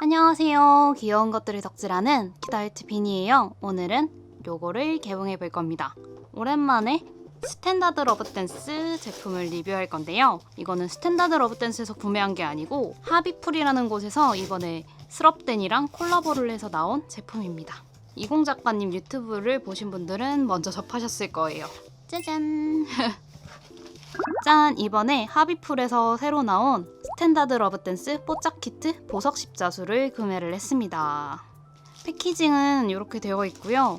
안녕하세요. 귀여운 것들을 덕질하는 키다이트 비니예요. 오늘은 요거를 개봉해 볼 겁니다. 오랜만에 스탠다드 러브 댄스 제품을 리뷰할 건데요. 이거는 스탠다드 러브 댄스에서 구매한 게 아니고 하비풀이라는 곳에서 이번에 스럽댄이랑 콜라보를 해서 나온 제품입니다. 이공 작가님 유튜브를 보신 분들은 먼저 접하셨을 거예요. 짜잔! 짠! 이번에 하비풀에서 새로 나온 스탠다드 러브댄스 뽀짝 키트 보석 십자수를 구매를 했습니다. 패키징은 이렇게 되어 있고요.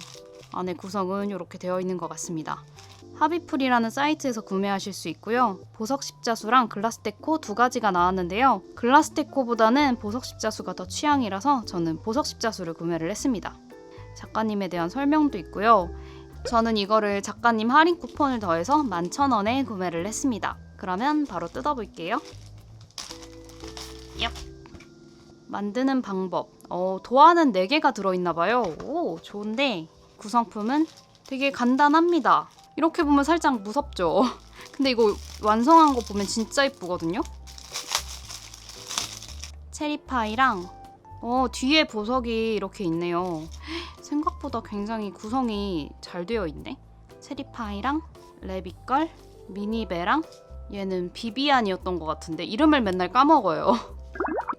안에 구성은 이렇게 되어 있는 것 같습니다. 하비풀이라는 사이트에서 구매하실 수 있고요. 보석 십자수랑 글라스 데코 두 가지가 나왔는데요. 글라스 데코보다는 보석 십자수가 더 취향이라서 저는 보석 십자수를 구매를 했습니다. 작가님에 대한 설명도 있고요. 저는 이거를 작가님 할인 쿠폰을 더해서 11,000원에 구매를 했습니다. 그러면 바로 뜯어볼게요. 만드는 방법. 어, 도안은 4개가 들어있나 봐요. 오, 좋은데 구성품은 되게 간단합니다. 이렇게 보면 살짝 무섭죠? 근데 이거 완성한 거 보면 진짜 이쁘거든요? 체리파이랑 어, 뒤에 보석이 이렇게 있네요. 생각보다 굉장히 구성이 잘 되어 있네. 체리파이랑 레비걸, 미니베랑 얘는 비비안이었던 것 같은데 이름을 맨날 까먹어요.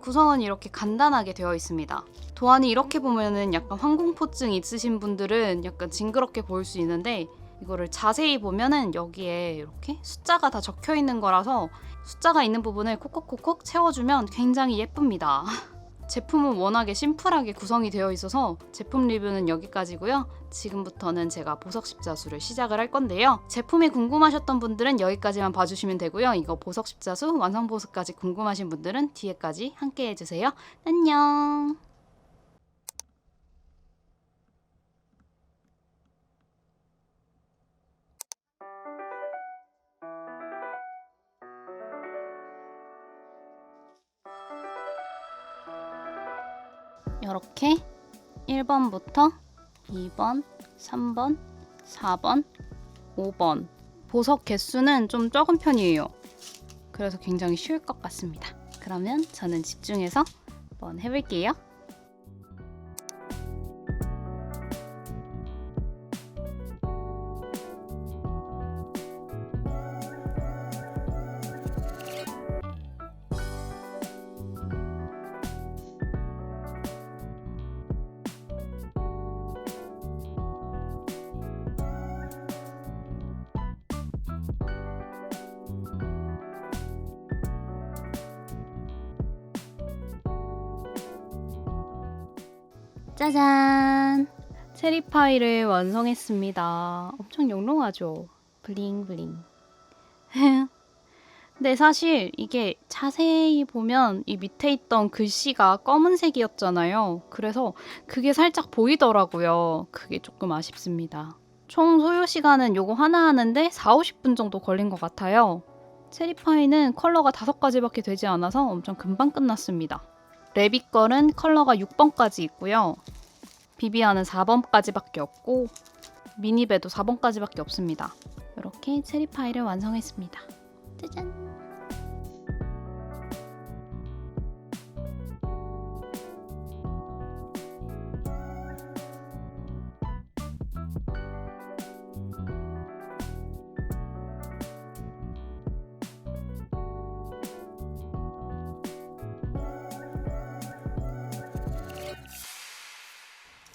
구성은 이렇게 간단하게 되어 있습니다. 도안이 이렇게 보면은 약간 항공포증 있으신 분들은 약간 징그럽게 보일 수 있는데 이거를 자세히 보면은 여기에 이렇게 숫자가 다 적혀 있는 거라서 숫자가 있는 부분을 콕콕콕콕 채워주면 굉장히 예쁩니다. 제품은 워낙에 심플하게 구성이 되어 있어서 제품 리뷰는 여기까지고요. 지금부터는 제가 보석 십자수를 시작을 할 건데요. 제품이 궁금하셨던 분들은 여기까지만 봐주시면 되고요. 이거 보석 십자수 완성 보석까지 궁금하신 분들은 뒤에까지 함께 해주세요. 안녕. 이렇게 1번부터 2번, 3번, 4번, 5번 보석 개수는 좀 적은 편이에요. 그래서 굉장히 쉬울 것 같습니다. 그러면 저는 집중해서 한번 해볼게요. 짜잔! 체리파이를 완성했습니다. 엄청 영롱하죠? 블링블링. 근데 사실 이게 자세히 보면 이 밑에 있던 글씨가 검은색이었잖아요. 그래서 그게 살짝 보이더라고요. 그게 조금 아쉽습니다. 총 소요 시간은 요거 하나 하는데 4, 50분 정도 걸린 것 같아요. 체리파이는 컬러가 다섯 가지밖에 되지 않아서 엄청 금방 끝났습니다. 레비걸은 컬러가 6번까지 있고요. 비비안은 4번까지밖에 없고 미니베도 4번까지밖에 없습니다. 이렇게 체리파이를 완성했습니다. 짜잔!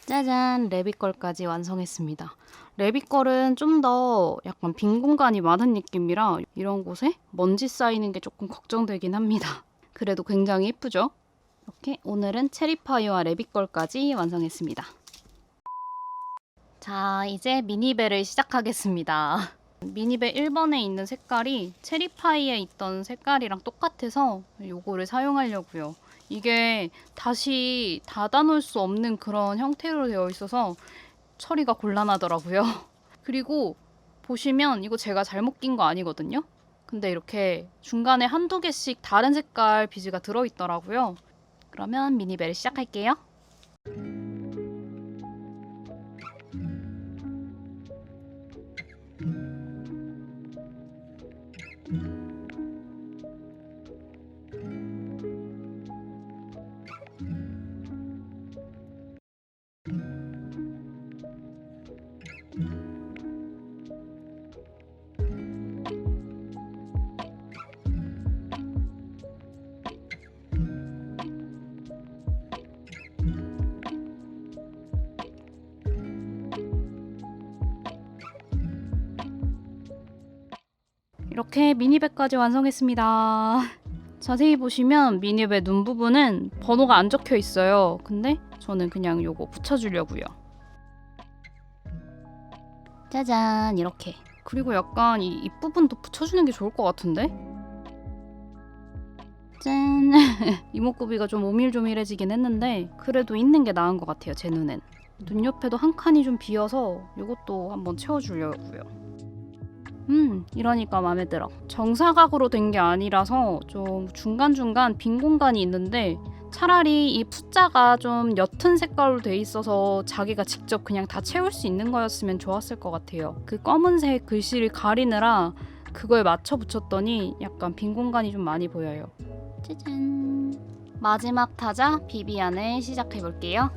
짜잔! 레비 걸까지 완성했습니다. 레비 걸은 좀 더 약간 빈 공간이 많은 느낌이라 이런 곳에 먼지 쌓이는 게 조금 걱정되긴 합니다. 그래도 굉장히 예쁘죠? 이렇게 오늘은 체리파이와 레비 걸까지 완성했습니다. 자, 이제 미니벨을 시작하겠습니다. 미니벨 1번에 있는 색깔이 체리파이에 있던 색깔이랑 똑같아서 요거를 사용하려고요. 이게 다시 닫아놓을 수 없는 그런 형태로 되어 있어서 처리가 곤란하더라고요. 그리고 보시면 이거 제가 잘못 낀 거 아니거든요. 근데 이렇게 중간에 한두 개씩 다른 색깔 비즈가 들어있더라고요. 그러면 미니벨 시작할게요. 이렇게 미니백까지 완성했습니다. 자세히 보시면 미니백 눈 부분은 번호가 안 적혀 있어요. 근데 저는 그냥 요거 붙여주려고요. 짜잔 이렇게. 그리고 약간 이 입부분도 붙여주는 게 좋을 것 같은데? 짠. 이목구비가 좀 오밀조밀해지긴 했는데 그래도 있는 게 나은 것 같아요. 제 눈엔. 눈 옆에도 한 칸이 좀 비어서 이것도 한번 채워주려고요. 음, 이러니까 마음에 들어. 정사각으로 된 게 아니라서 좀 중간중간 빈 공간이 있는데 차라리 이 푸자가 좀 옅은 색깔로 돼 있어서 자기가 직접 그냥 다 채울 수 있는 거였으면 좋았을 것 같아요. 그 검은색 글씨를 가리느라 그걸 맞춰 붙였더니 약간 빈 공간이 좀 많이 보여요. 짜잔. 마지막 타자 비비안을 시작해 볼게요.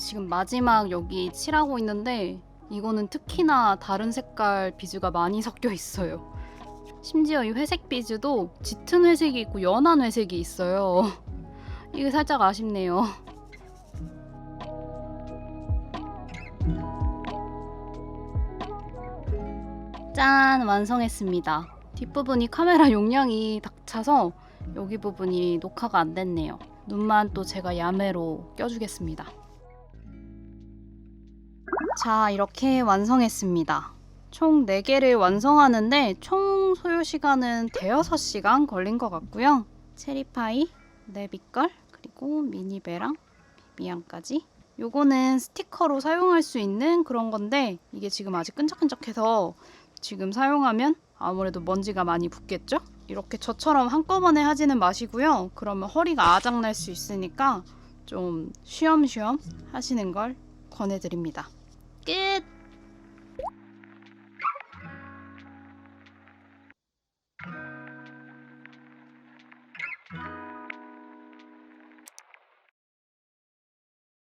지금 마지막 여기 칠하고 있는데 이거는 특히나 다른 색깔 비즈가 많이 섞여 있어요. 심지어 이 회색 비즈도 짙은 회색이 있고 연한 회색이 있어요. 이게 살짝 아쉽네요. 짠 완성했습니다. 뒷부분이 카메라 용량이 딱 차서 여기 부분이 녹화가 안 됐네요. 눈만 또 제가 야매로 껴주겠습니다. 자, 이렇게 완성했습니다. 총 4개를 완성하는데 총 소요 시간은 대여섯 시간 걸린 것 같고요. 체리파이, 네비걸, 그리고 미니베랑 비비안까지. 요거는 스티커로 사용할 수 있는 그런 건데 이게 지금 아직 끈적끈적해서 지금 사용하면 아무래도 먼지가 많이 붙겠죠? 이렇게 저처럼 한꺼번에 하지는 마시고요. 그러면 허리가 아작날 수 있으니까 좀 쉬엄쉬엄 하시는 걸 권해드립니다. 끝!